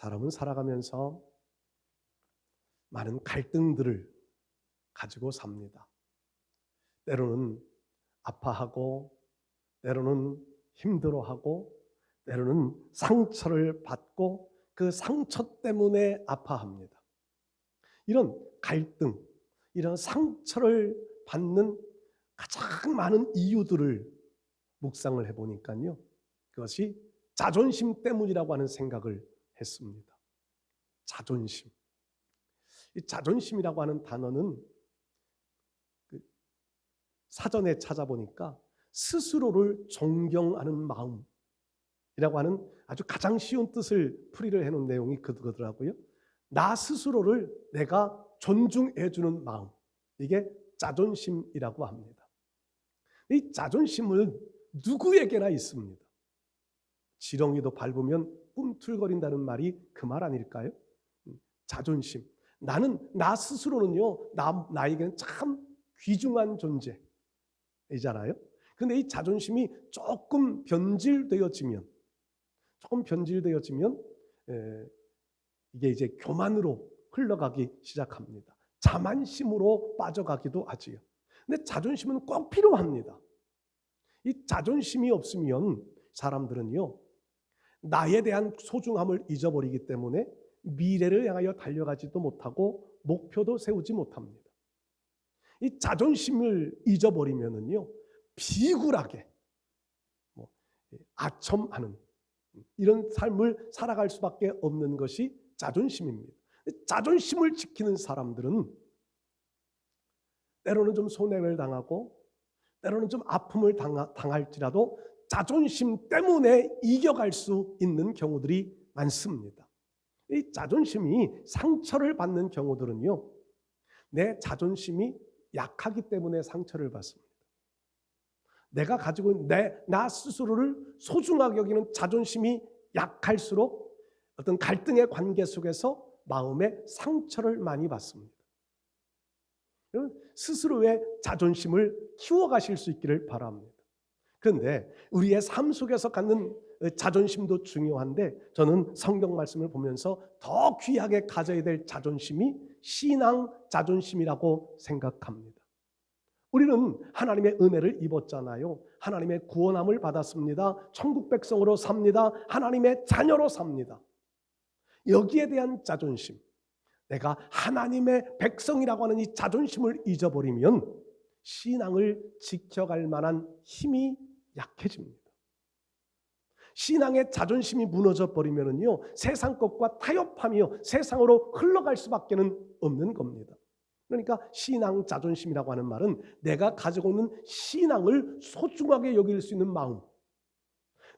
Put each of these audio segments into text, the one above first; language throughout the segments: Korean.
사람은 살아가면서 많은 갈등들을 가지고 삽니다. 때로는 아파하고, 때로는 힘들어하고, 때로는 상처를 받고 그 상처 때문에 아파합니다. 이런 갈등, 이런 상처를 받는 가장 많은 이유들을 묵상을 해보니까요. 그것이 자존심 때문이라고 하는 생각을 했습니다. 자존심. 이 자존심이라고 하는 단어는 그 사전에 찾아보니까 스스로를 존경하는 마음이라고 하는 아주 가장 쉬운 뜻을 풀이를 해놓은 내용이 그거더라고요. 나 스스로를 내가 존중해주는 마음. 이게 자존심이라고 합니다. 이 자존심은 누구에게나 있습니다. 지렁이도 밟으면 꿈틀거린다는 말이 그 말 아닐까요? 자존심. 나는 나 스스로는요, 나, 나에게는 참 귀중한 존재이잖아요. 근데 이 자존심이 조금 변질되어지면, 조금 변질되어지면, 에, 이게 이제 교만으로 흘러가기 시작합니다. 자만심으로 빠져가기도 하지요. 근데 자존심은 꼭 필요합니다. 이 자존심이 없으면 사람들은요, 나에 대한 소중함을 잊어버리기 때문에 미래를 향하여 달려가지도 못하고 목표도 세우지 못합니다. 이 자존심을 잊어버리면은요, 비굴하게, 뭐, 아첨하는 이런 삶을 살아갈 수밖에 없는 것이 자존심입니다. 자존심을 지키는 사람들은 때로는 좀 손해를 당하고 때로는 좀 아픔을 당할지라도 자존심 때문에 이겨갈 수 있는 경우들이 많습니다. 이 자존심이 상처를 받는 경우들은요, 내 자존심이 약하기 때문에 상처를 받습니다. 내가 가지고 있는 내, 나 스스로를 소중하게 여기는 자존심이 약할수록 어떤 갈등의 관계 속에서 마음의 상처를 많이 받습니다. 스스로의 자존심을 키워가실 수 있기를 바랍니다. 그런데 우리의 삶 속에서 갖는 자존심도 중요한데 저는 성경 말씀을 보면서 더 귀하게 가져야 될 자존심이 신앙 자존심이라고 생각합니다. 우리는 하나님의 은혜를 입었잖아요. 하나님의 구원함을 받았습니다. 천국 백성으로 삽니다. 하나님의 자녀로 삽니다. 여기에 대한 자존심. 내가 하나님의 백성이라고 하는 이 자존심을 잊어버리면 신앙을 지켜갈 만한 힘이 약해집니다. 신앙의 자존심이 무너져 버리면은요 세상 것과 타협하며 세상으로 흘러갈 수밖에는 없는 겁니다. 그러니까 신앙 자존심이라고 하는 말은 내가 가지고 있는 신앙을 소중하게 여길 수 있는 마음,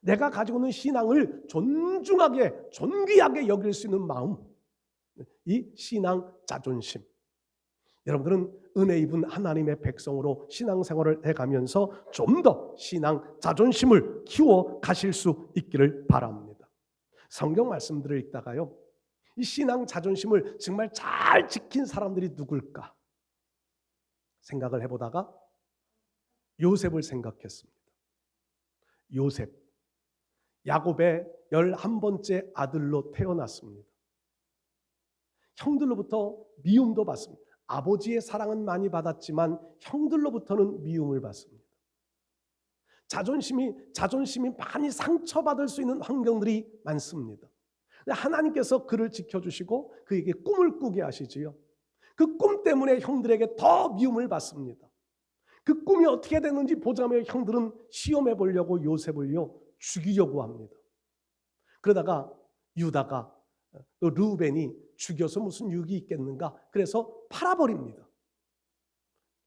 내가 가지고 있는 신앙을 존중하게 존귀하게 여길 수 있는 마음, 이 신앙 자존심. 여러분들은 은혜 입은 하나님의 백성으로 신앙생활을 해가면서 좀 더 신앙 자존심을 키워 가실 수 있기를 바랍니다. 성경 말씀들을 읽다가요. 이 신앙 자존심을 정말 잘 지킨 사람들이 누굴까 생각을 해보다가 요셉을 생각했습니다. 요셉 야곱의 열한 번째 아들로 태어났습니다. 형들로부터 미움도 받습니다. 아버지의 사랑은 많이 받았지만 형들로부터는 미움을 받습니다. 자존심이 자존심이 많이 상처받을 수 있는 환경들이 많습니다. 하나님께서 그를 지켜주시고 그에게 꿈을 꾸게 하시지요. 그 꿈 때문에 형들에게 더 미움을 받습니다. 그 꿈이 어떻게 됐는지 보자며 형들은 시험해 보려고 요셉을요 죽이려고 합니다. 그러다가 유다가 또 루벤이 죽여서 무슨 유익이 있겠는가? 그래서 팔아버립니다.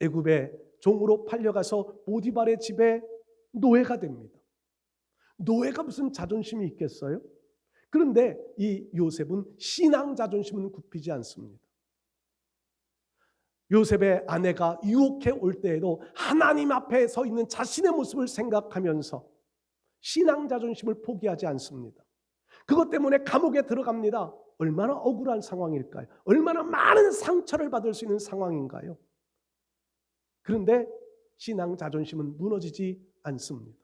애굽의 종으로 팔려가서 보디발의 집에 노예가 됩니다. 노예가 무슨 자존심이 있겠어요? 그런데 이 요셉은 신앙 자존심은 굽히지 않습니다. 요셉의 아내가 유혹해 올 때에도 하나님 앞에 서 있는 자신의 모습을 생각하면서 신앙 자존심을 포기하지 않습니다. 그것 때문에 감옥에 들어갑니다. 얼마나 억울한 상황일까요? 얼마나 많은 상처를 받을 수 있는 상황인가요? 그런데 신앙 자존심은 무너지지 않습니다.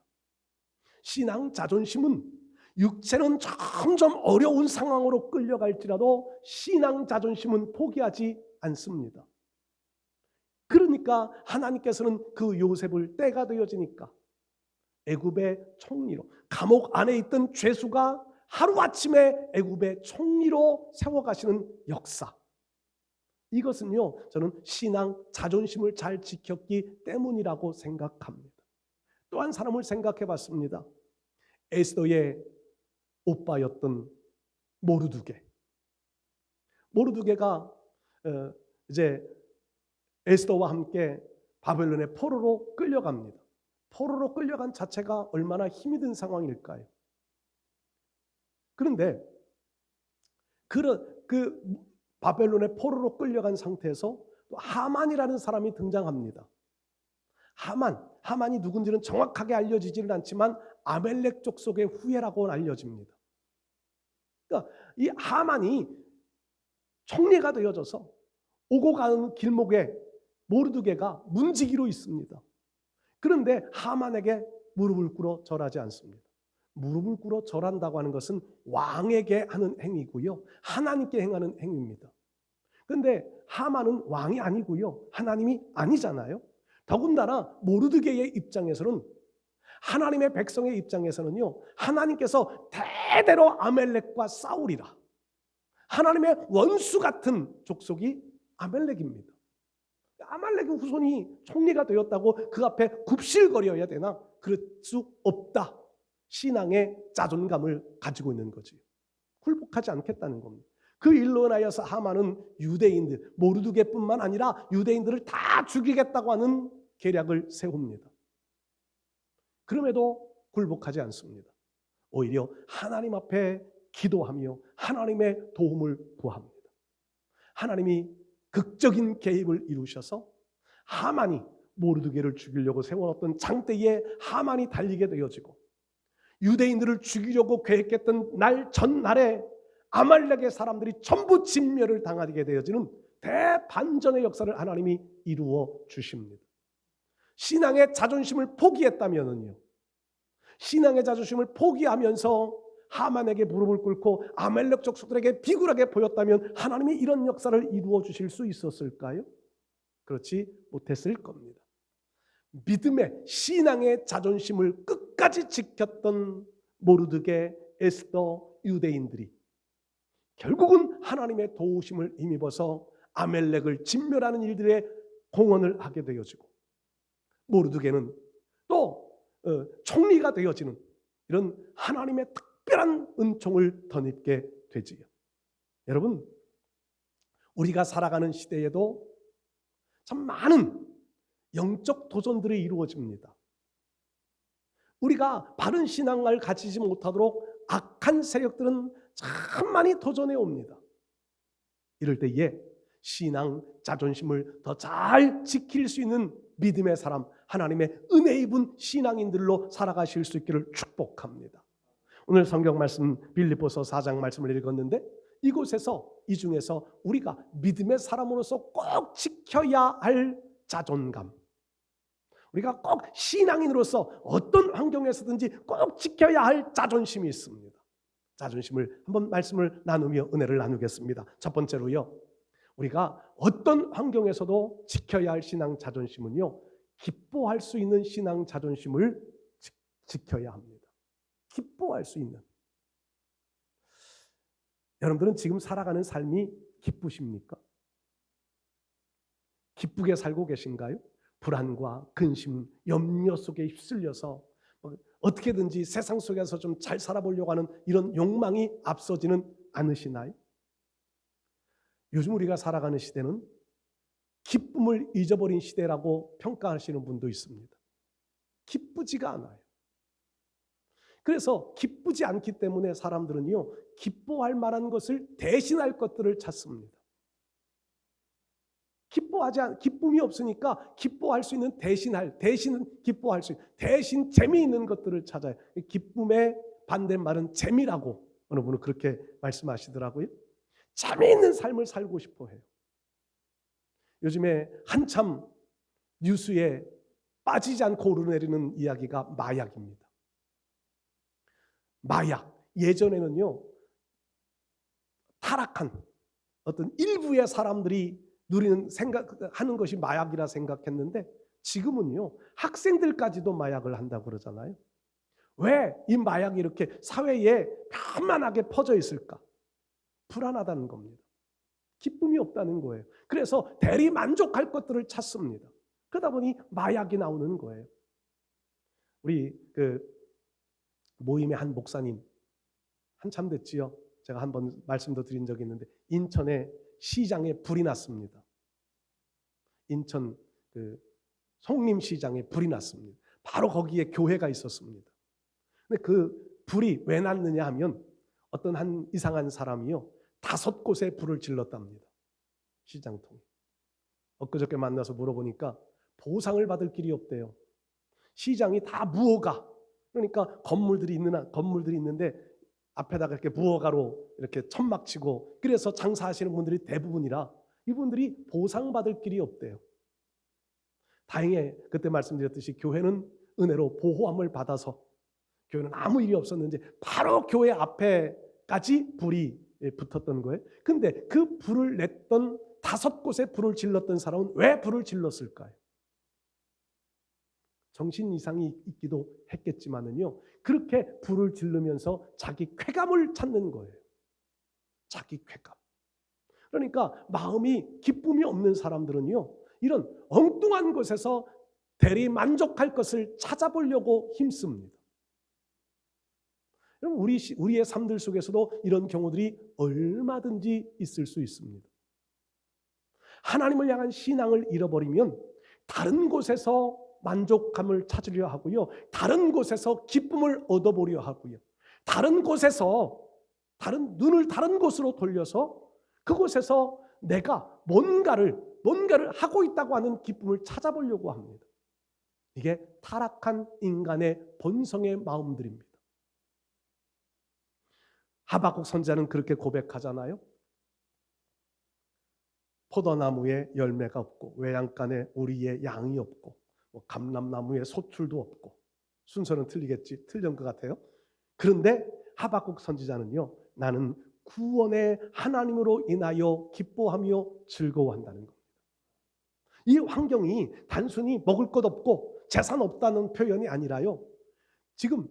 신앙 자존심은 육체는 점점 어려운 상황으로 끌려갈지라도 신앙 자존심은 포기하지 않습니다. 그러니까 하나님께서는 그 요셉을 때가 되어지니까 애굽의 총리로 감옥 안에 있던 죄수가 하루아침에 애굽의 총리로 세워가시는 역사. 이것은요, 저는 신앙 자존심을 잘 지켰기 때문이라고 생각합니다. 또 한 사람을 생각해 봤습니다. 에스더의 오빠였던 모르두게. 모르두게가 어, 이제 에스더와 함께 바벨론의 포로로 끌려갑니다. 포로로 끌려간 자체가 얼마나 힘이 든 상황일까요? 그런데 그런 그 바벨론의 포로로 끌려간 상태에서 또 하만이라는 사람이 등장합니다. 하만, 하만이 누군지는 정확하게 알려지지는 않지만 아멜렉 족속의 후예라고 알려집니다. 그러니까 이 하만이 총리가 되어져서 오고 가는 길목에 모르드게가 문지기로 있습니다. 그런데 하만에게 무릎을 꿇어 절하지 않습니다. 무릎을 꿇어 절한다고 하는 것은 왕에게 하는 행위고요. 하나님께 행하는 행위입니다. 그런데 하만은 왕이 아니고요. 하나님이 아니잖아요. 더군다나 모르드게의 입장에서는 하나님의 백성의 입장에서는요. 하나님께서 대대로 아멜렉과 싸우리라. 하나님의 원수 같은 족속이 아멜렉입니다. 아말렉의 후손이 총리가 되었다고 그 앞에 굽실거려야 되나? 그럴 수 없다. 신앙의 자존감을 가지고 있는 거지. 굴복하지 않겠다는 겁니다. 그 일로 인하여서 하만은 유대인들, 모르두게뿐만 아니라 유대인들을 다 죽이겠다고 하는 계략을 세웁니다. 그럼에도 굴복하지 않습니다. 오히려 하나님 앞에 기도하며 하나님의 도움을 구합니다. 하나님이 극적인 개입을 이루셔서 하만이 모르드게를 죽이려고 세워놨던 장대에 하만이 달리게 되어지고 유대인들을 죽이려고 계획했던 날 전날에 아말렉의 사람들이 전부 진멸을 당하게 되어지는 대반전의 역사를 하나님이 이루어 주십니다. 신앙의 자존심을 포기했다면은요. 신앙의 자존심을 포기하면서 하만에게 무릎을 꿇고 아멜렉 족속들에게 비굴하게 보였다면 하나님이 이런 역사를 이루어 주실 수 있었을까요? 그렇지 못했을 겁니다. 믿음의 신앙의 자존심을 끝까지 지켰던 모르드게 에스더 유대인들이 결국은 하나님의 도우심을 힘입어서 아멜렉을 진멸하는 일들에 공헌을 하게 되어지고 모르드게는 또 어, 총리가 되어지는 이런 하나님의 특별한 은총을 덧입게 되지요. 여러분, 우리가 살아가는 시대에도 참 많은 영적 도전들이 이루어집니다. 우리가 바른 신앙을 가지지 못하도록 악한 세력들은 참 많이 도전해 옵니다. 이럴 때에 신앙 자존심을 더 잘 지킬 수 있는 믿음의 사람, 하나님의 은혜 입은 신앙인들로 살아가실 수 있기를 축복합니다. 오늘 성경 말씀 빌립보서 4장 말씀을 읽었는데 이곳에서 이 중에서 우리가 믿음의 사람으로서 꼭 지켜야 할 자존감. 우리가 꼭 신앙인으로서 어떤 환경에서든지 꼭 지켜야 할 자존심이 있습니다. 자존심을 한번 말씀을 나누며 은혜를 나누겠습니다. 첫 번째로요. 우리가 어떤 환경에서도 지켜야 할 신앙 자존심은요. 기뻐할 수 있는 신앙 자존심을 지켜야 합니다. 기뻐할 수 있는. 여러분들은 지금 살아가는 삶이 기쁘십니까? 기쁘게 살고 계신가요? 불안과 근심, 염려 속에 휩쓸려서 뭐 어떻게든지 세상 속에서 좀 잘 살아보려고 하는 이런 욕망이 앞서지는 않으시나요? 요즘 우리가 살아가는 시대는 기쁨을 잊어버린 시대라고 평가하시는 분도 있습니다. 기쁘지가 않아요. 그래서 기쁘지 않기 때문에 사람들은요, 기뻐할 만한 것을 대신할 것들을 찾습니다. 기뻐하지 않, 기쁨이 없으니까 기뻐할 수 있는 대신할, 대신 기뻐할 수 있는, 대신 재미있는 것들을 찾아요. 기쁨의 반대말은 재미라고 어느 분은 그렇게 말씀하시더라고요. 재미있는 삶을 살고 싶어 해요. 요즘에 한참 뉴스에 빠지지 않고 오르내리는 이야기가 마약입니다. 마약. 예전에는요 타락한 어떤 일부의 사람들이 누리는 생각하는 것이 마약이라 생각했는데 지금은요 학생들까지도 마약을 한다고 그러잖아요. 왜 이 마약이 이렇게 사회에 편만하게 퍼져 있을까? 불안하다는 겁니다. 기쁨이 없다는 거예요. 그래서 대리 만족할 것들을 찾습니다. 그러다 보니 마약이 나오는 거예요. 우리 그 모임의 한 목사님 한참 됐지요. 제가 한 번 말씀도 드린 적이 있는데 인천에 시장에 불이 났습니다. 인천 그 송림 시장에 불이 났습니다. 바로 거기에 교회가 있었습니다. 근데 그 불이 왜 났느냐 하면 어떤 한 이상한 사람이요 다섯 곳에 불을 질렀답니다. 시장통에. 엊그저께 만나서 물어보니까 보상을 받을 길이 없대요. 시장이 다 무허가. 그러니까 건물들이 있는 건물들이 있는데 앞에다가 이렇게 무허가로 이렇게 천막 치고 그래서 장사하시는 분들이 대부분이라 이분들이 보상받을 길이 없대요. 다행히 그때 말씀드렸듯이 교회는 은혜로 보호함을 받아서 교회는 아무 일이 없었는지 바로 교회 앞에까지 불이 붙었던 거예요. 근데 그 불을 냈던 다섯 곳에 불을 질렀던 사람은 왜 불을 질렀을까요? 정신 이상이 있기도 했겠지만은요. 그렇게 불을 지르면서 자기 쾌감을 찾는 거예요. 자기 쾌감. 그러니까 마음이 기쁨이 없는 사람들은요. 이런 엉뚱한 곳에서 대리 만족할 것을 찾아보려고 힘씁니다. 여러분 우리 시- 우리의 삶들 속에서도 이런 경우들이 얼마든지 있을 수 있습니다. 하나님을 향한 신앙을 잃어버리면 다른 곳에서 만족감을 찾으려 하고요. 다른 곳에서 기쁨을 얻어보려 하고요. 다른 곳에서 다른 눈을 다른 곳으로 돌려서 그곳에서 내가 뭔가를 뭔가를 하고 있다고 하는 기쁨을 찾아보려고 합니다. 이게 타락한 인간의 본성의 마음들입니다. 하박국 선자는 그렇게 고백하잖아요. 포도나무에 열매가 없고 외양간에 우리의 양이 없고 뭐 감람나무에 소출도 없고 순서는 틀리겠지 틀린 것 같아요. 그런데 하박국 선지자는요. 나는 구원의 하나님으로 인하여 기뻐하며 즐거워한다는 겁니다. 이 환경이 단순히 먹을 것 없고 재산 없다는 표현이 아니라요. 지금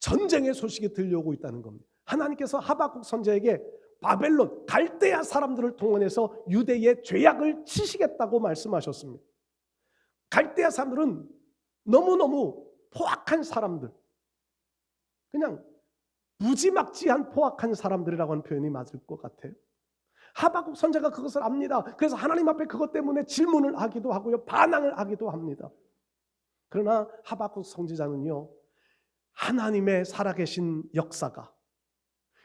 전쟁의 소식이 들려오고 있다는 겁니다. 하나님께서 하박국 선지자에게 바벨론 갈대아 사람들을 동원해서 유대의 죄악을 치시겠다고 말씀하셨습니다. 갈대아 사람들은 너무너무 포악한 사람들. 그냥 무지막지한 포악한 사람들이라고 하는 표현이 맞을 것 같아요. 하박국 선자가 그것을 압니다. 그래서 하나님 앞에 그것 때문에 질문을 하기도 하고요. 반항을 하기도 합니다. 그러나 하박국 선지자는요. 하나님의 살아계신 역사가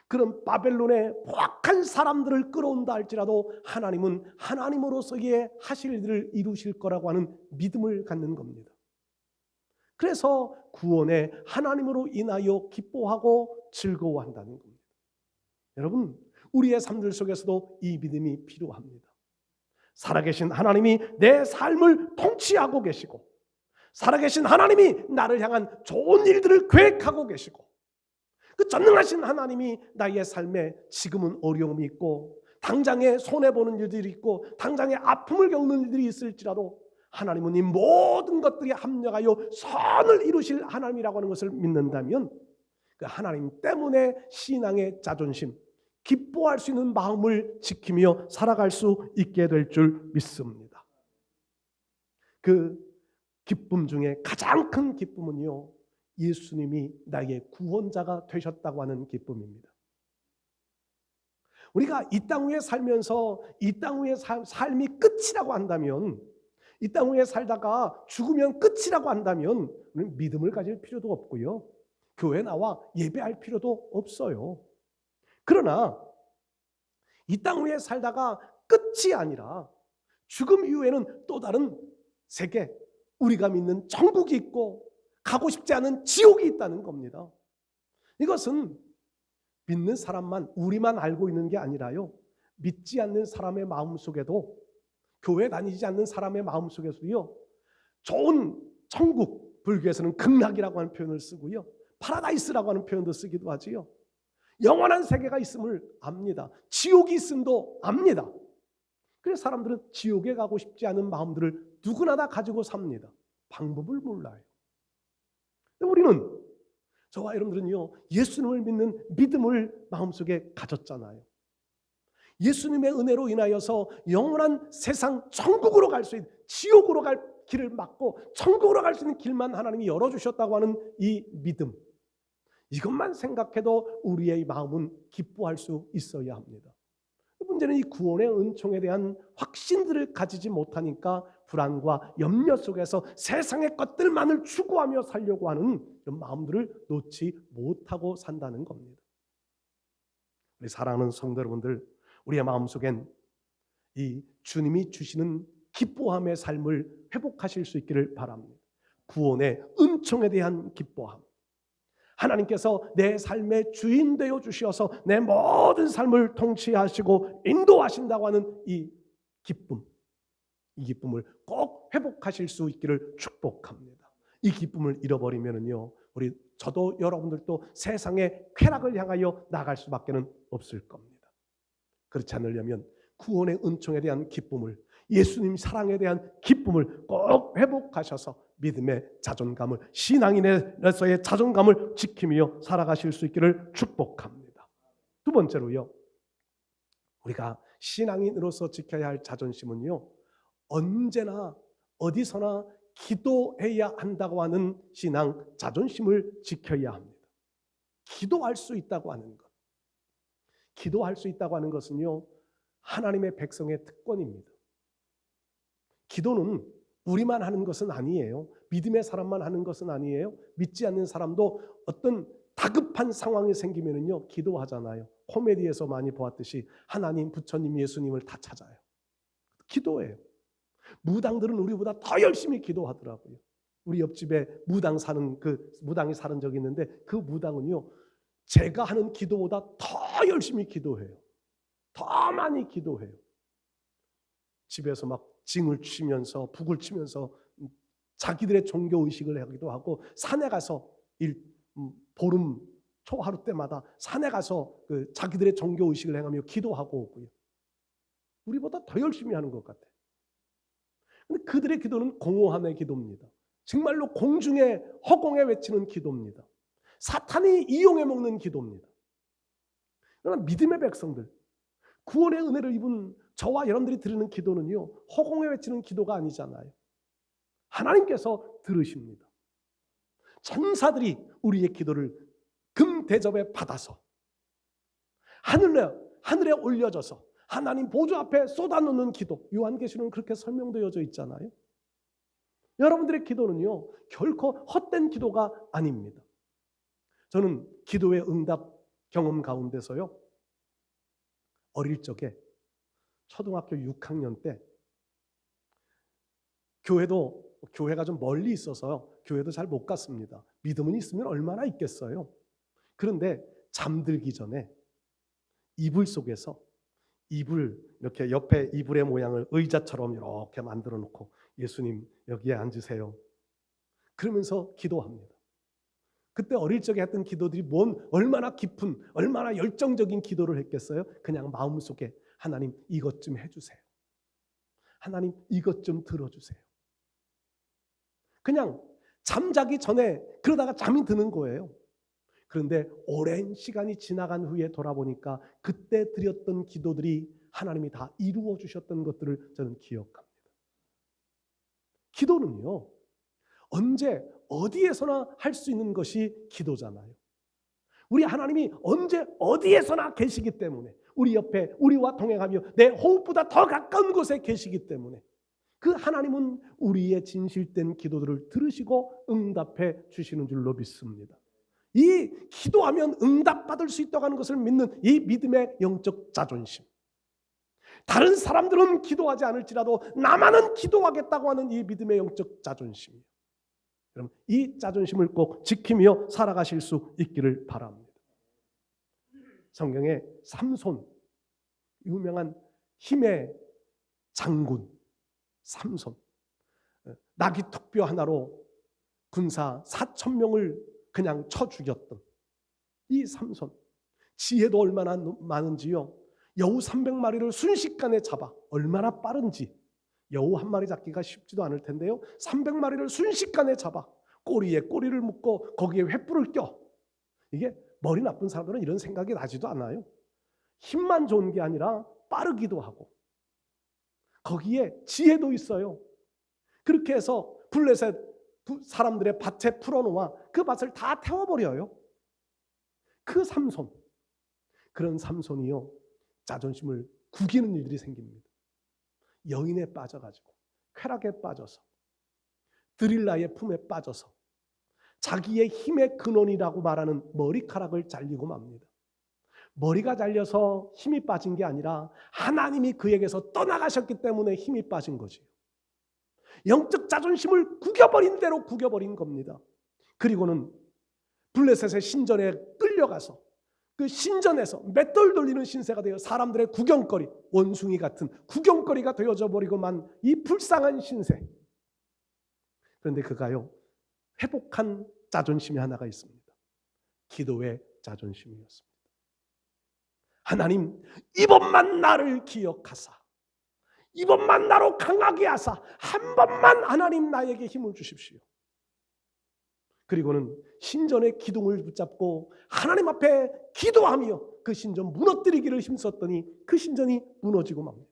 그런 바벨론의 포악한 사람들을 끌어온다 할지라도 하나님은 하나님으로서의 하실 일을 이루실 거라고 하는 믿음을 갖는 겁니다. 그래서 구원에 하나님으로 인하여 기뻐하고 즐거워한다는 겁니다. 여러분, 우리의 삶들 속에서도 이 믿음이 필요합니다. 살아계신 하나님이 내 삶을 통치하고 계시고, 살아계신 하나님이 나를 향한 좋은 일들을 계획하고 계시고, 그 전능하신 하나님이 나의 삶에 지금은 어려움이 있고 당장에 손해 보는 일들이 있고 당장에 아픔을 겪는 일들이 있을지라도 하나님은 이 모든 것들이 합력하여 선을 이루실 하나님이라고 하는 것을 믿는다면 그 하나님 때문에 신앙의 자존심, 기뻐할 수 있는 마음을 지키며 살아갈 수 있게 될 줄 믿습니다. 그 기쁨 중에 가장 큰 기쁨은요. 예수님이 나의 구원자가 되셨다고 하는 기쁨입니다. 우리가 이 땅 위에 살면서 이땅 삶, 삶이 끝이라고 한다면 이 땅 위에 살다가 죽으면 끝이라고 한다면 우리는 믿음을 가질 필요도 없고요. 교회 나와 예배할 필요도 없어요. 그러나 이 땅 위에 살다가 끝이 아니라 죽음 이후에는 또 다른 세계, 우리가 믿는 천국이 있고 가고 싶지 않은 지옥이 있다는 겁니다. 이것은 믿는 사람만 우리만 알고 있는 게 아니라요. 믿지 않는 사람의 마음 속에도 교회 다니지 않는 사람의 마음 속에서도요. 좋은 천국 불교에서는 극락이라고 하는 표현을 쓰고요. 파라다이스라고 하는 표현도 쓰기도 하지요. 영원한 세계가 있음을 압니다. 지옥이 있음도 압니다. 그래서 사람들은 지옥에 가고 싶지 않은 마음들을 누구나 다 가지고 삽니다. 방법을 몰라요. 우리는 저와 여러분들은요 예수님을 믿는 믿음을 마음속에 가졌잖아요. 예수님의 은혜로 인하여서 영원한 세상 천국으로 갈 수 있는 지옥으로 갈 길을 막고 천국으로 갈 수 있는 길만 하나님이 열어주셨다고 하는 이 믿음. 이것만 생각해도 우리의 마음은 기뻐할 수 있어야 합니다. 문제는 이 구원의 은총에 대한 확신들을 가지지 못하니까 불안과 염려 속에서 세상의 것들만을 추구하며 살려고 하는 이런 마음들을 놓지 못하고 산다는 겁니다. 우리 사랑하는 성도 여러분들, 우리의 마음속엔 이 주님이 주시는 기뻐함의 삶을 회복하실 수 있기를 바랍니다. 구원의 은총에 대한 기뻐함. 하나님께서 내 삶의 주인 되어 주셔서 내 모든 삶을 통치하시고 인도하신다고 하는 이 기쁨. 이 기쁨을 꼭 회복하실 수 있기를 축복합니다. 이 기쁨을 잃어버리면은요. 우리 저도 여러분들도 세상의 쾌락을 향하여 나갈 수밖에는 없을 겁니다. 그렇지 않으려면 구원의 은총에 대한 기쁨을 예수님 사랑에 대한 기쁨을 꼭 회복하셔서 믿음의 자존감을 신앙인으로서의 자존감을 지키며 살아가실 수 있기를 축복합니다. 두 번째로요. 우리가 신앙인으로서 지켜야 할 자존심은요. 언제나 어디서나 기도해야 한다고 하는 신앙 자존심을 지켜야 합니다. 기도할 수 있다고 하는 것. 기도할 수 있다고 하는 것은요. 하나님의 백성의 특권입니다. 기도는 우리만 하는 것은 아니에요. 믿음의 사람만 하는 것은 아니에요. 믿지 않는 사람도 어떤 다급한 상황이 생기면은요 기도하잖아요. 코미디에서 많이 보았듯이 하나님, 부처님, 예수님을 다 찾아요. 기도해요. 무당들은 우리보다 더 열심히 기도하더라고요. 우리 옆집에 무당 사는 그 무당이 사는 적이 있는데 그 무당은요 제가 하는 기도보다 더 열심히 기도해요. 더 많이 기도해요. 집에서 막 징을 치면서 북을 치면서 자기들의 종교 의식을 하기도 하고 산에 가서 일 음, 보름 초하루 때마다 산에 가서 그 자기들의 종교 의식을 행하며 기도하고 오고요. 우리보다 더 열심히 하는 것 같아요. 근데 그들의 기도는 공허함의 기도입니다. 정말로 공중에 허공에 외치는 기도입니다. 사탄이 이용해 먹는 기도입니다. 그러나 믿음의 백성들, 구원의 은혜를 입은 저와 여러분들이 드리는 기도는요, 허공에 외치는 기도가 아니잖아요. 하나님께서 들으십니다. 천사들이 우리의 기도를 금 대접에 받아서 하늘에 하늘에 올려져서 하나님 보좌 앞에 쏟아놓는 기도. 요한계시는 그렇게 설명되어져 있잖아요. 여러분들의 기도는요, 결코 헛된 기도가 아닙니다. 저는 기도의 응답 경험 가운데서요, 어릴 적에 초등학교 6학년 때 교회도 교회가 좀 멀리 있어서 교회도 잘 못 갔습니다. 믿음은 있으면 얼마나 있겠어요. 그런데 잠들기 전에 이불 속에서 이불 이렇게 옆에 이불의 모양을 의자처럼 이렇게 만들어 놓고 예수님 여기에 앉으세요. 그러면서 기도합니다. 그때 어릴 적에 했던 기도들이 뭔 얼마나 깊은 얼마나 열정적인 기도를 했겠어요? 그냥 마음속에 하나님 이것 좀 해주세요. 하나님 이것 좀 들어주세요. 그냥 잠자기 전에 그러다가 잠이 드는 거예요. 그런데 오랜 시간이 지나간 후에 돌아보니까 그때 드렸던 기도들이 하나님이 다 이루어 주셨던 것들을 저는 기억합니다. 기도는요, 언제 어디에서나 할 수 있는 것이 기도잖아요. 우리 하나님이 언제 어디에서나 계시기 때문에 우리 옆에 우리와 동행하며 내 호흡보다 더 가까운 곳에 계시기 때문에 그 하나님은 우리의 진실된 기도들을 들으시고 응답해 주시는 줄로 믿습니다. 이 기도하면 응답받을 수 있다고 하는 것을 믿는 이 믿음의 영적 자존심. 다른 사람들은 기도하지 않을지라도 나만은 기도하겠다고 하는 이 믿음의 영적 자존심. 여러분, 이 자존심을 꼭 지키며 살아가실 수 있기를 바랍니다. 성경에 삼손, 유명한 힘의 장군, 삼손. 나귀 턱뼈 하나로 군사 4천 명을 그냥 쳐 죽였던 이 삼손. 지혜도 얼마나 많은지요. 여우 300마리를 순식간에 잡아 얼마나 빠른지 여우 한 마리 잡기가 쉽지도 않을 텐데요. 300마리를 순식간에 잡아 꼬리에 꼬리를 묶고 거기에 횃불을 껴. 이게 머리 나쁜 사람들은 이런 생각이 나지도 않아요. 힘만 좋은 게 아니라 빠르기도 하고 거기에 지혜도 있어요. 그렇게 해서 블레셋 사람들의 밭에 풀어놓아 그 밭을 다 태워버려요. 그 삼손 그런 삼손이요 자존심을 구기는 일들이 생깁니다. 여인에 빠져가지고 쾌락에 빠져서 드릴라의 품에 빠져서 자기의 힘의 근원이라고 말하는 머리카락을 잘리고 맙니다. 머리가 잘려서 힘이 빠진 게 아니라 하나님이 그에게서 떠나가셨기 때문에 힘이 빠진 거지. 영적 자존심을 구겨버린 대로 구겨버린 겁니다. 그리고는 블레셋의 신전에 끌려가서 그 신전에서 맷돌 돌리는 신세가 되어 사람들의 구경거리, 원숭이 같은 구경거리가 되어져 버리고만 이 불쌍한 신세. 그런데 그가요 회복한 자존심이 하나가 있습니다. 기도의 자존심이었습니다. 하나님 이번만 나를 기억하사 이번만 나로 강하게 하사 한 번만 하나님 나에게 힘을 주십시오. 그리고는 신전의 기둥을 붙잡고 하나님 앞에 기도하며 그 신전 무너뜨리기를 힘썼더니 그 신전이 무너지고 맙니다.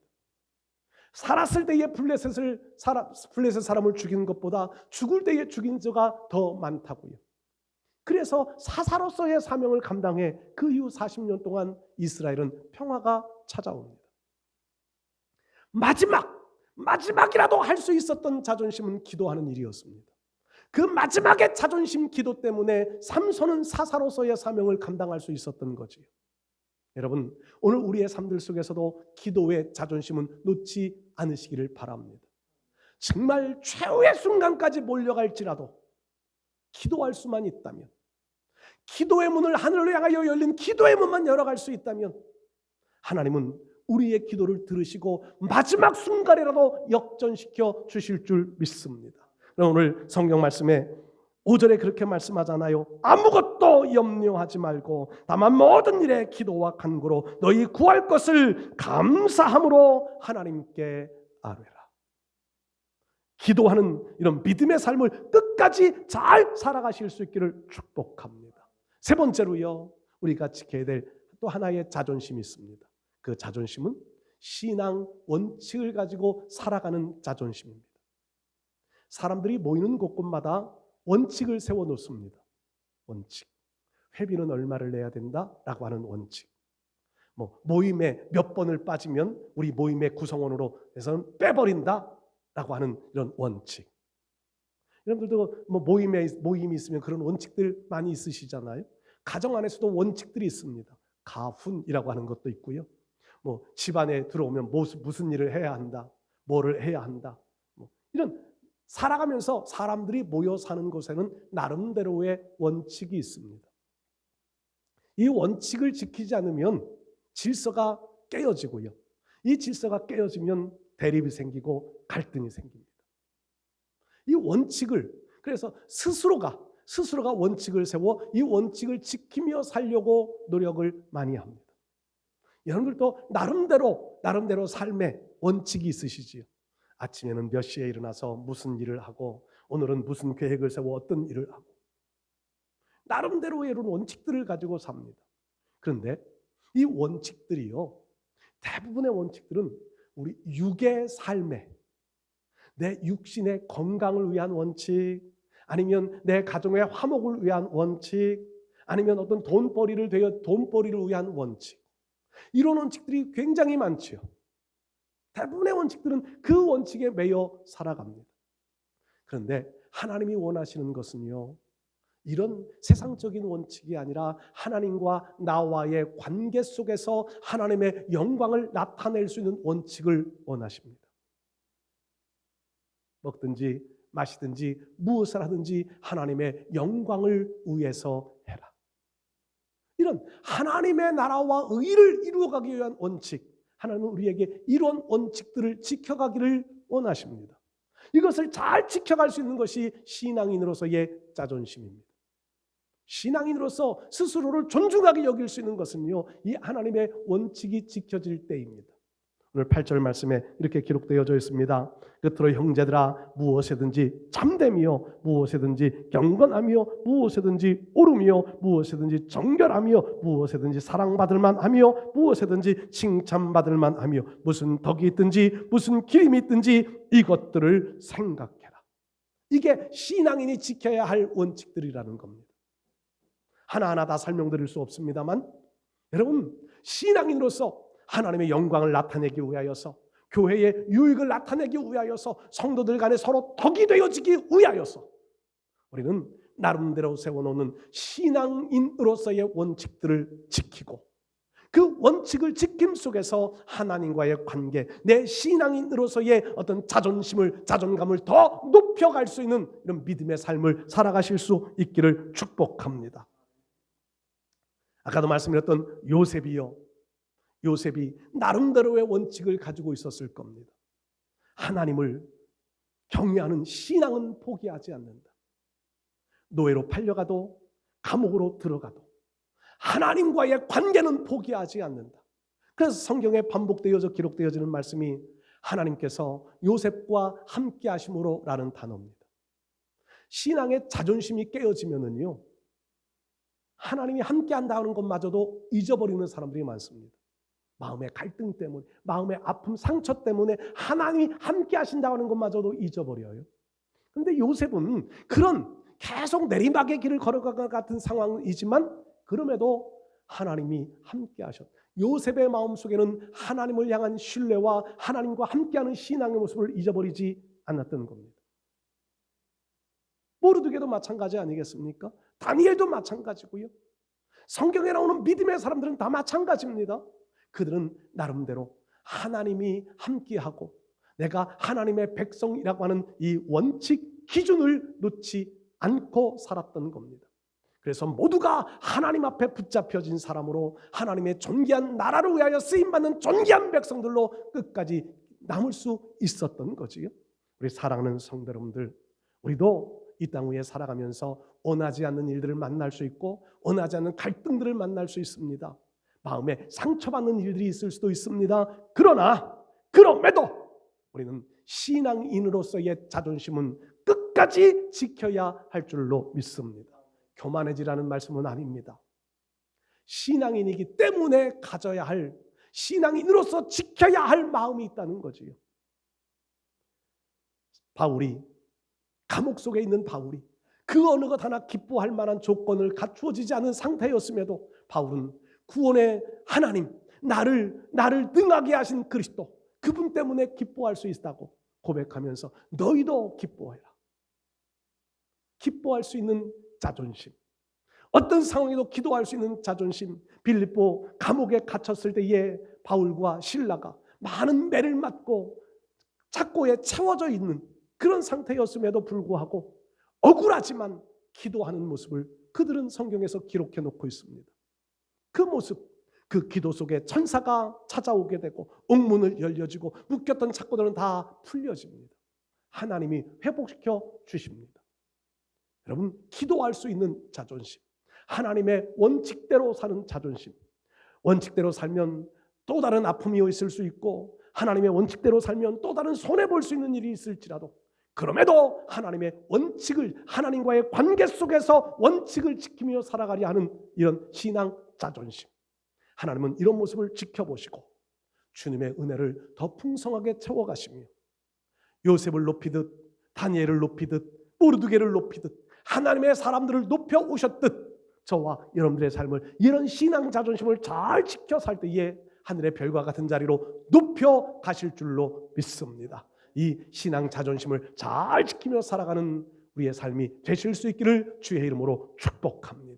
살았을 때의 블레셋을 사람, 블레셋 사람을 죽이는 것보다 죽을 때에 죽인 자가 더 많다고요. 그래서 사사로서의 사명을 감당해 그 이후 40년 동안 이스라엘은 평화가 찾아옵니다. 마지막 마지막이라도 할 수 있었던 자존심은 기도하는 일이었습니다. 그 마지막의 자존심 기도 때문에 삼손은 사사로서의 사명을 감당할 수 있었던 거지요. 여러분, 오늘 우리의 삶들 속에서도 기도의 자존심은 놓지 않으시기를 바랍니다. 정말 최후의 순간까지 몰려갈지라도 기도할 수만 있다면, 기도의 문을 하늘로 향하여 열린 기도의 문만 열어갈 수 있다면, 하나님은 우리의 기도를 들으시고 마지막 순간이라도 역전시켜 주실 줄 믿습니다. 오늘 성경 말씀에 5절에 그렇게 말씀하잖아요. 아무것도 염려하지 말고 다만 모든 일에 기도와 간구로 너희 구할 것을 감사함으로 하나님께 아뢰라. 기도하는 이런 믿음의 삶을 끝까지 잘 살아가실 수 있기를 축복합니다. 세 번째로요. 우리가 지켜야 될 또 하나의 자존심이 있습니다. 그 자존심은 신앙 원칙을 가지고 살아가는 자존심입니다. 사람들이 모이는 곳곳마다 원칙을 세워 놓습니다. 원칙. 회비는 얼마를 내야 된다라고 하는 원칙. 뭐 모임에 몇 번을 빠지면 우리 모임의 구성원으로 해서는 빼버린다라고 하는 이런 원칙. 여러분들도 뭐 모임에 모임이 있으면 그런 원칙들 많이 있으시잖아요. 가정 안에서도 원칙들이 있습니다. 가훈이라고 하는 것도 있고요. 뭐 집안에 들어오면 무슨 일을 해야 한다, 뭐를 해야 한다, 뭐 이런 살아가면서 사람들이 모여 사는 곳에는 나름대로의 원칙이 있습니다. 이 원칙을 지키지 않으면 질서가 깨어지고요. 이 질서가 깨어지면 대립이 생기고 갈등이 생깁니다. 이 원칙을 그래서 스스로가 스스로가 원칙을 세워 이 원칙을 지키며 살려고 노력을 많이 합니다. 여러분들도 나름대로 나름대로 삶의 원칙이 있으시지요. 아침에는 몇 시에 일어나서 무슨 일을 하고 오늘은 무슨 계획을 세워 어떤 일을 하고 나름대로의 이런 원칙들을 가지고 삽니다. 그런데 이 원칙들이요. 대부분의 원칙들은 우리 육의 삶에 내 육신의 건강을 위한 원칙 아니면 내 가정의 화목을 위한 원칙 아니면 어떤 돈벌이를 되어 돈벌이를 위한 원칙 이런 원칙들이 굉장히 많지요. 대부분의 원칙들은 그 원칙에 매여 살아갑니다. 그런데 하나님이 원하시는 것은요. 이런 세상적인 원칙이 아니라 하나님과 나와의 관계 속에서 하나님의 영광을 나타낼 수 있는 원칙을 원하십니다. 먹든지 마시든지 무엇을 하든지 하나님의 영광을 위해서 해라. 이런 하나님의 나라와 의를 이루어가기 위한 원칙, 하나님은 우리에게 이런 원칙들을 지켜가기를 원하십니다. 이것을 잘 지켜갈 수 있는 것이 신앙인으로서의 자존심입니다. 신앙인으로서 스스로를 존중하게 여길 수 있는 것은요. 이 하나님의 원칙이 지켜질 때입니다. 오늘 8절 말씀에 이렇게 기록되어져 있습니다. 끝으로 형제들아 무엇이든지 참되며 무엇이든지 경건하며 무엇이든지 옳으며 무엇이든지 정결하며 무엇이든지 사랑받을 만하며 무엇이든지 칭찬받을 만하며 무슨 덕이 있든지 무슨 기림이 있든지 이것들을 생각해라. 이게 신앙인이 지켜야 할 원칙들이라는 겁니다. 하나하나 다 설명드릴 수 없습니다만 여러분 신앙인으로서 하나님의 영광을 나타내기 위하여서 교회의 유익을 나타내기 위하여서 성도들 간에 서로 덕이 되어지기 위하여서 우리는 나름대로 세워놓는 신앙인으로서의 원칙들을 지키고 그 원칙을 지킴 속에서 하나님과의 관계, 내 신앙인으로서의 어떤 자존심을, 자존감을 더 높여갈 수 있는 이런 믿음의 삶을 살아가실 수 있기를 축복합니다. 아까도 말씀드렸던 요셉이요. 요셉이 나름대로의 원칙을 가지고 있었을 겁니다. 하나님을 경외하는 신앙은 포기하지 않는다. 노예로 팔려가도 감옥으로 들어가도 하나님과의 관계는 포기하지 않는다. 그래서 성경에 반복되어져 기록되어지는 말씀이 하나님께서 요셉과 함께 하심으로라는 단어입니다. 신앙의 자존심이 깨어지면은요. 하나님이 함께 한다는 것마저도 잊어버리는 사람들이 많습니다. 마음의 갈등 때문에, 마음의 아픔, 상처 때문에 하나님이 함께 하신다는 것마저도 잊어버려요. 근데 요셉은 그런 계속 내리막의 길을 걸어가는 같은 상황이지만 그럼에도 하나님이 함께 하셨. 요셉의 마음 속에는 하나님을 향한 신뢰와 하나님과 함께하는 신앙의 모습을 잊어버리지 않았던 겁니다. 모르드게도 마찬가지 아니겠습니까? 다니엘도 마찬가지고요. 성경에 나오는 믿음의 사람들은 다 마찬가지입니다. 그들은 나름대로 하나님이 함께하고 내가 하나님의 백성이라고 하는 이 원칙 기준을 놓지 않고 살았던 겁니다. 그래서 모두가 하나님 앞에 붙잡혀진 사람으로 하나님의 존귀한 나라를 위하여 쓰임 받는 존귀한 백성들로 끝까지 남을 수 있었던 거지요. 우리 사랑하는 성도 여러분들, 우리도 이 땅 위에 살아가면서 원하지 않는 일들을 만날 수 있고 원하지 않는 갈등들을 만날 수 있습니다. 마음에 상처받는 일들이 있을 수도 있습니다. 그러나 그럼에도 우리는 신앙인으로서의 자존심은 끝까지 지켜야 할 줄로 믿습니다. 교만해지라는 말씀은 아닙니다. 신앙인이기 때문에 가져야 할 신앙인으로서 지켜야 할 마음이 있다는 거지요. 바울이 감옥 속에 있는 바울이 그 어느 것 하나 기뻐할 만한 조건을 갖추어지지 않은 상태였음에도 바울은 구원의 하나님, 나를 나를 능하게 하신 그리스도 그분 때문에 기뻐할 수 있다고 고백하면서 너희도 기뻐해라. 기뻐할 수 있는 자존심. 어떤 상황에도 기도할 수 있는 자존심. 빌립보 감옥에 갇혔을 때에 바울과 신라가 많은 매를 맞고 착고에 채워져 있는 그런 상태였음에도 불구하고 억울하지만 기도하는 모습을 그들은 성경에서 기록해 놓고 있습니다. 그 모습, 그 기도 속에 천사가 찾아오게 되고 옥문을 열려지고 묶였던 착고들은 다 풀려집니다. 하나님이 회복시켜 주십니다. 여러분, 기도할 수 있는 자존심, 하나님의 원칙대로 사는 자존심, 원칙대로 살면 또 다른 아픔이 있을 수 있고 하나님의 원칙대로 살면 또 다른 손해 볼 수 있는 일이 있을지라도 그럼에도 하나님의 원칙을 하나님과의 관계 속에서 원칙을 지키며 살아가려 하는 이런 신앙 자존심. 하나님은 이런 모습을 지켜보시고 주님의 은혜를 더 풍성하게 채워가시며 요셉을 높이듯 다니엘을 높이듯 모르드게를 높이듯 하나님의 사람들을 높여 오셨듯 저와 여러분들의 삶을 이런 신앙 자존심을 잘 지켜 살 때에 하늘의 별과 같은 자리로 높여 가실 줄로 믿습니다. 이 신앙 자존심을 잘 지키며 살아가는 우리의 삶이 되실 수 있기를 주의 이름으로 축복합니다.